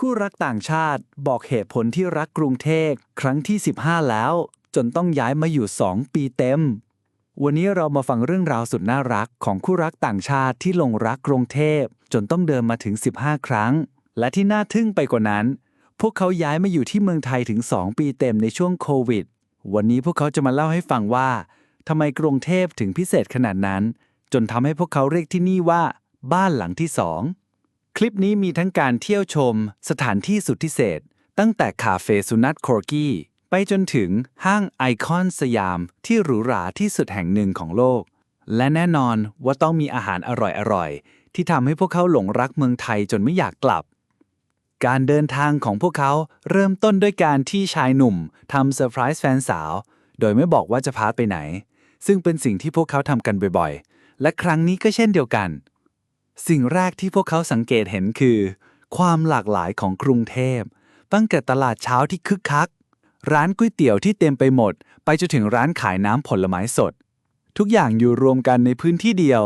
คู่รักต่างชาติบอกเหตุผลที่รักกรุงเทพครั้งที่ 15 แล้ว จนต้องย้ายมาอยู่ 2 ปีเต็ม วันนี้เรามาฟังเรื่องราวสุดน่ารักของคู่รักต่างชาติที่ลงรักกรุงเทพจนต้องเดินมาถึง 15 ครั้ง และที่น่าทึ่งไปกว่านั้น พวกเขาย้ายมาอยู่ที่เมืองไทยถึง 2 ปีเต็มในช่วงโควิด วันนี้พวกเขาจะมาเล่าให้ฟังว่าทำไมกรุงเทพถึงพิเศษขนาดนั้น จนทำให้พวกเขาเรียกที่นี่ว่า บ้านหลังที่สอง คลิปนี้มีทั้งการเที่ยวชม สถานที่สุดพิเศษ ตั้งแต่คาเฟ่สุนัขคอร์กี้ ไปจนถึงห้างไอคอนสยามที่หรูหราที่สุดแห่งหนึ่งของโลก และแน่นอนว่าต้องมีอาหารอร่อยๆ ที่ทำให้พวกเขาหลงรักเมืองไทยจนไม่อยากกลับ การเดินทางของพวกเขาเริ่มต้นด้วยการที่ชายหนุ่มทำเซอร์ไพรส์แฟนสาว โดยไม่บอกว่าจะพาไปไหน ซึ่งเป็นสิ่งที่พวกเขาทำกันบ่อยๆ และครั้งนี้ก็เช่นเดียวกัน สิ่งแรกที่พวกเขาสังเกตเห็นคือ ความหลากหลายของกรุงเทพ ตั้งแต่ตลาดเช้าที่คึกคัก ร้านก๋วยเตี๋ยวที่เต็มไปหมด ไปจนถึงร้านขายน้ำผลไม้สด ทุกอย่างอยู่รวมกันในพื้นที่เดียว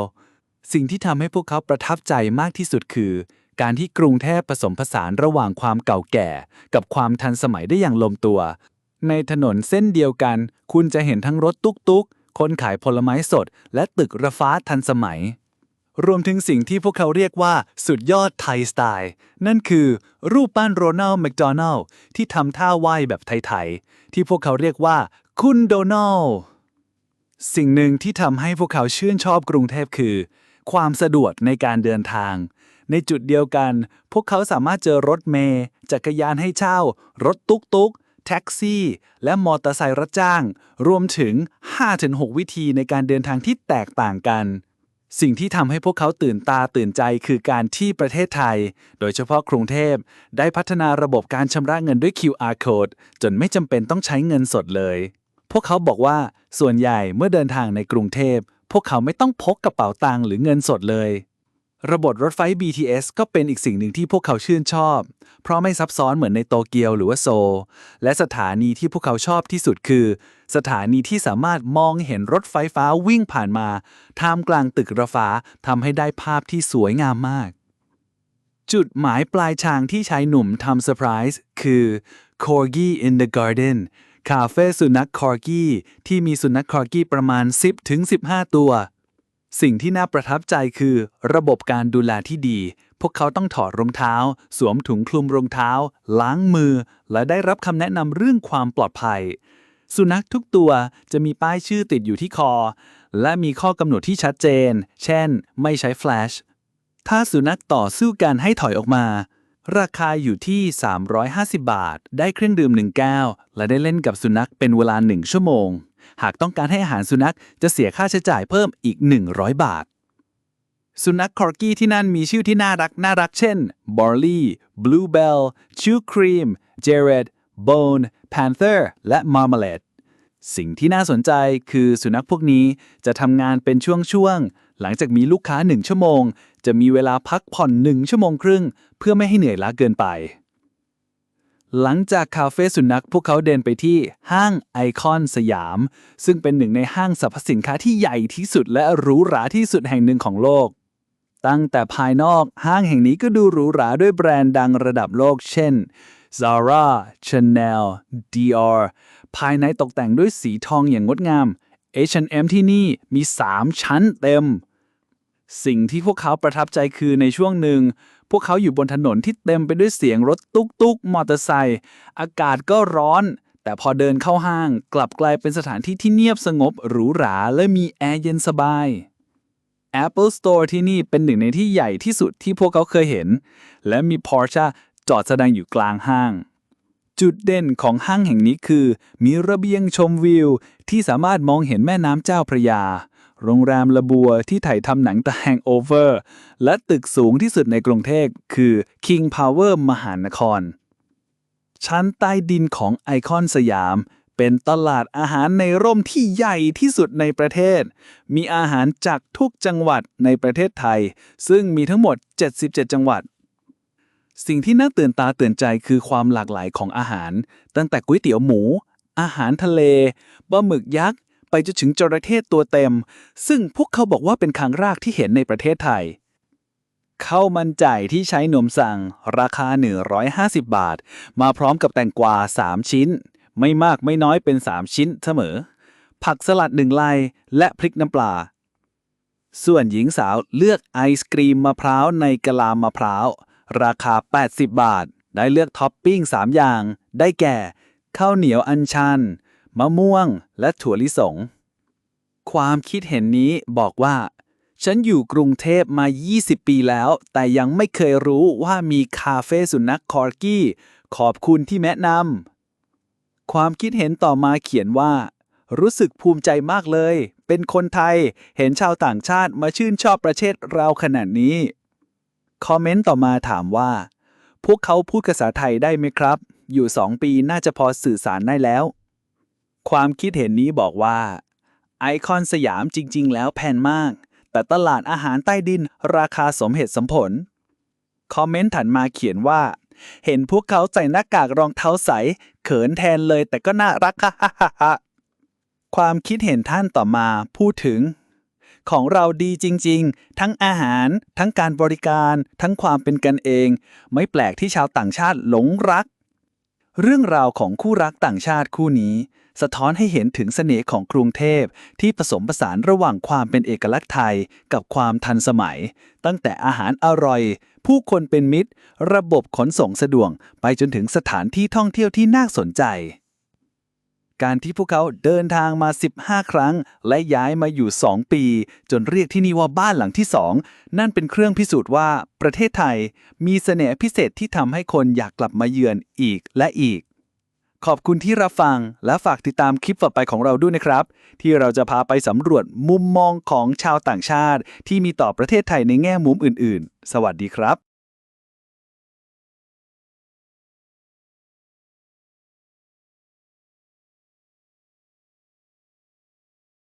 สิ่งที่ทำให้พวกเขาประทับใจมากที่สุดคือ การที่กรุงเทพผสมผสานระหว่างความเก่าแก่ กับความทันสมัยได้อย่างลงตัว ในถนนเส้นเดียวกัน คุณจะเห็นทั้งรถตุ๊กๆคนขายผลไม้สด และตึกระฟ้าทันสมัย รวมถึงสิ่งที่พวกเขาเรียกว่าสุดยอดไทยสไตล์ นั่นคือรูปปั้นโรนัลด์แมคโดนัลด์ที่ทำท่าไหว้แบบไทยๆ ที่พวกเขาเรียกว่าคุณโดนัลด์สิ่งหนึ่งที่ทำให้พวกเขาชื่นชอบกรุงเทพคือ ความสะดวกในการเดินทาง ในจุดเดียวกัน พวกเขาสามารถเจอรถเมล์จักรยานให้เช่า รถตุ๊กตุ๊กแท็กซี่ และมอเตอร์ไซค์รับจ้าง รวมถึง 5-6 วิธีในการเดินทางที่แตกต่างกัน สิ่งที่ทำให้พวกเขาตื่นตาตื่นใจคือการที่ประเทศไทย โดยเฉพาะกรุงเทพ ได้พัฒนาระบบการชำระเงินด้วย QR code จนไม่จำเป็นต้องใช้เงินสดเลย พวกเขาบอกว่าส่วนใหญ่เมื่อเดินทางในกรุงเทพ พวกเขาไม่ต้องพกกระเป๋าตังค์หรือเงินสดเลย ระบบรถไฟ BTS ก็เป็นอีกสิ่งหนึ่งที่พวกเขาชื่นชอบ เพราะไม่ซับซ้อนเหมือนในโตเกียวหรือว่าโซลและสถานีที่พวกเขาชอบที่สุดคือ สถานีที่สามารถมองเห็นรถไฟฟ้าวิ่งผ่านมา ท่ามกลางตึกระฟ้าทำให้ได้ภาพที่สวยงามมาก จุดหมายปลายทางที่ชายหนุ่มทำเซอร์ไพรส์คือ Corgi in the Garden คาเฟ่สุนัขคอร์กี้ที่มีสุนัขคอร์กี้ประมาณ 10-15 ตัว สิ่งที่น่าประทับใจคือ ระบบการดูแลที่ดี พวกเขาต้องถอดรองเท้า สวมถุงคลุมรองเท้า ล้างมือ และได้รับคำแนะนำเรื่องความปลอดภัย สุนัขทุกตัวจะมีป้ายชื่อติดอยู่ที่คอ และมีข้อกำหนดที่ชัดเจน เช่น ไม่ใช้แฟลช ถ้าสุนัขต่อสู้กันให้ถอยออกมา ราคาอยู่ที่ 350 บาท ได้เครื่องดื่ม1แก้ว และได้เล่นกับสุนัขเป็นเวลา1ชั่วโมง หากต้องการให้อาหารสุนัขจะเสียค่าใช้จ่ายเพิ่มอีก 100 บาท สุนัขคอร์กี้ที่นั่นมีชื่อที่น่ารักน่ารักเช่น Barley Bluebell Chew Cream Jared Bone Panther และ Marmalade สิ่งที่น่าสนใจคือสุนัขพวกนี้จะทำงานเป็นช่วงๆ หลังจากมีลูกค้า 1 ชั่วโมง จะมีเวลาพักผ่อน 1 ชั่วโมงครึ่ง เพื่อไม่ให้เหนื่อยล้าเกินไป หลังจากคาเฟ่สุนัขพวกเขาเดินไปที่ห้างไอคอนสยาม ซึ่งเป็นหนึ่งในห้างสรรพสินค้าที่ใหญ่ที่สุดและหรูหราที่สุดแห่งหนึ่งของโลก ตั้งแต่ภายนอกห้างแห่งนี้ก็ดูหรูหราด้วยแบรนด์ดังระดับโลกเช่น Zara Chanel Dior ภายในตกแต่งด้วยสีทองอย่างงดงาม H&M ที่นี่มี 3 ชั้นเต็ม สิ่งที่พวกเขาประทับใจคือในช่วงหนึ่ง พวกเขาอยู่บนถนนที่เต็มไปด้วยเสียงรถตุ๊กตุ๊กมอเตอร์ไซค์อากาศก็ร้อน แต่พอเดินเข้าห้าง กลับกลายเป็นสถานที่ที่เงียบสงบหรูหราและมีแอร์เย็นสบาย Apple Store ที่นี่เป็นหนึ่งในที่ใหญ่ที่สุดที่พวกเขาเคยเห็น และมี Porsche จอดแสดงอยู่กลางห้าง จุดเด่นของห้างแห่งนี้คือ มีระเบียงชมวิว ที่สามารถมองเห็นแม่น้ำเจ้าพระยา โรงแรมละบัวที่ถ่ายทำหนัง The Hangover และตึกสูงที่สุดในกรุงเทพคือ King Power มหานคร ชั้นใต้ดินของไอคอนสยาม เป็นตลาดอาหารในร่มที่ใหญ่ที่สุดในประเทศ มีอาหารจากทุกจังหวัดในประเทศไทย ซึ่งมีทั้งหมด 77 จังหวัดสิ่งที่น่าตื่นตาตื่นใจคือความหลากหลายของอาหาร ตั้งแต่ก๋วยเตี๋ยวหมู อาหารทะเลบะหมึกยักษ์ ไปจนถึงจระเข้ตัวเต็ม ซึ่งพวกเขาบอกว่าเป็นครั้งแรกที่เห็นในประเทศไทยข้าวมันไก่ที่ใช้นมสั่ง ราคา 150 บาท มาพร้อมกับแตงกวา 3 ชิ้น ไม่มากไม่น้อยเป็น 3 ชิ้นเสมอ ผักสลัดหนึ่งไลและพริกน้ำปลา ส่วนหญิงสาวเลือกไอศกรีมมะพร้าวในกะลามะพร้าว ราคา 80 บาท ได้เลือกท็อปปิ้ง 3 อย่าง ได้แก่ ข้าวเหนียวอัญชัน มะม่วง และถั่วลิสง ความคิดเห็นนี้บอกว่า ฉันอยู่กรุงเทพมา 20 ปีแล้ว แต่ยังไม่เคยรู้ว่ามีคาเฟ่สุนัขคอร์กี้ ขอบคุณที่แนะนำ ความคิดเห็นต่อมาเขียนว่า รู้สึกภูมิใจมากเลย เป็นคนไทย เห็นชาวต่างชาติมาชื่นชอบประเทศเราขนาดนี้ คอมเมนต์ต่อมาถามว่า พวกเขาพูดภาษาไทยได้ไหมครับ อยู่2ปีน่าจะพอสื่อสารได้แล้ว ความคิดเห็นนี้บอกว่า ไอคอนสยามจริง ๆ แล้วแพงมาก แต่ตลาดอาหารใต้ดินราคาสมเหตุสมผล คอมเมนต์ถัดมาเขียนว่า เห็นพวกเขาใส่หน้ากากรองเท้าใส เขินแทนเลยแต่ก็น่ารักฮ่าฮความคิดเห็นท่านต่อมาพูดถึง ของเราดีจริง ๆ ทั้งอาหาร ทั้งการบริการ ทั้งความเป็นกันเอง ไม่แปลกที่ชาวต่างชาติหลงรัก เรื่องราวของคู่รักต่างชาติคู่นี้ สะท้อนให้เห็นถึงเสน่ห์ของกรุงเทพที่ผสมผสานระหว่างความเป็นเอกลักษณ์ไทยกับความทันสมัย ตั้งแต่อาหารอร่อย ผู้คนเป็นมิตร ระบบขนส่งสะดวกไปจนถึงสถานที่ท่องเที่ยวที่น่าสนใจ การที่พวกเขาเดินทางมา 15 ครั้ง และย้ายมาอยู่ 2 ปี จนเรียกที่นี่ว่าบ้านหลังที่ 2 นั่นเป็นเครื่องพิสูจน์ว่าประเทศไทย มีเสน่ห์พิเศษที่ทำให้คนอยากกลับมาเยือนอีกและอีก ขอบคุณที่รับฟังและฝากติดตามคลิปต่อไปของเราด้วยนะครับ ที่เราจะพาไปสำรวจมุมมองของชาวต่างชาติ ที่มีต่อประเทศไทยในแง่มุมอื่น ๆ สวัสดีครับ